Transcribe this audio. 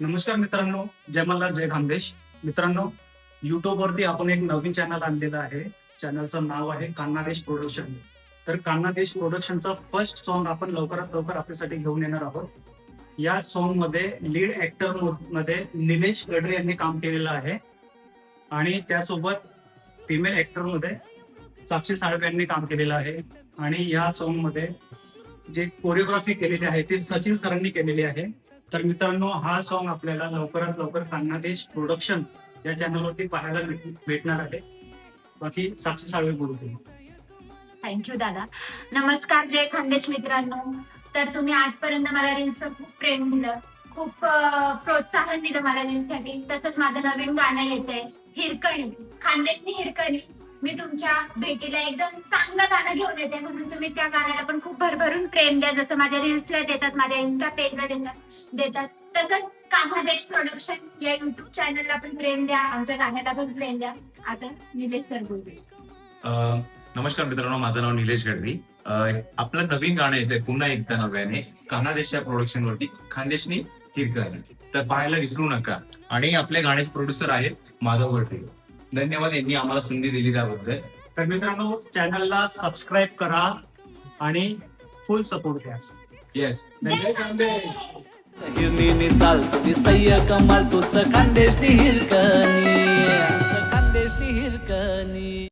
नमस्कार मित्रांनो जय मल्हार जय खानदेश. मित्रांनो युट्यूब वरती आपण एक नवीन चॅनल आणलेलं आहे. चॅनलचं नाव आहे कान्नादेश प्रोडक्शन तर कान्नादेश प्रोडक्शनचा फर्स्ट सॉन्ग आपण लवकरात लवकर आपल्यासाठी घेऊन येणार आहोत. या सॉन्गमध्ये लीड ऍक्टरमध्ये निलेश गडरे यांनी काम केलेलं आहे. आणि त्यासोबत फिमेल ऍक्टरमध्ये साक्षी साळवे यांनी काम केलेलं आहे. आणि या सॉन्गमध्ये जे कोरिओग्राफी केलेली आहे ती सचिन सरांनी केलेली आहे. तर मित्रांनो हा सॉन्ग आपल्याला लवकरात लवकर कान्नादेश प्रोडक्शन या चॅनलवरती पाहायला भेट- भेटणार आहे. बाकी साक्षी साळवे बोलतो थँक्यू दादा. नमस्कार जय खानदेश मित्रांनो. तर तुम्ही आजपर्यंत मला रील्स खूप प्रेम दिलं. खूप प्रोत्साहन दिलं मला रील्ससाठी. तसंच माझं नवीन गाणं येतंय हिरकणी. खानदेशनी हिरकणी. मी तुमच्या भेटीला एकदम चांगलं गाणं घेऊन येते. म्हणून तुम्ही त्या गाण्याला पण खूप भरभरून प्रेम द्या. जसं माझ्या रील्सला देतात माझ्या इन्स्टा पेजला देतात देतात. तसंच कामादेश प्रोडक्शन या युट्यूब चॅनलला पण प्रेम द्या. आमच्या गाण्याला पण प्रेम द्या. आता निलेश सर बोलते नमस्कार मित्रांनो माझं नाव निलेश गडवी. आपलं नवीन गाणं येतंय पुन्हा एकदा नव्याने कानादेश या प्रोडक्शन वरती खानदेशनी तर पाहायला विसरू नका. आणि आपले गाण्याचे प्रोड्युसर आहेत माधव गडवी. धन्यवाद यांनी आम्हाला संधी दिली त्याबद्दल तर मित्रांनो चॅनलला सबस्क्राईब करा आणि फुल सपोर्ट द्या. येस जय खानदेश हिरनीने चालतो सय्य कमाल तो हिरकणी.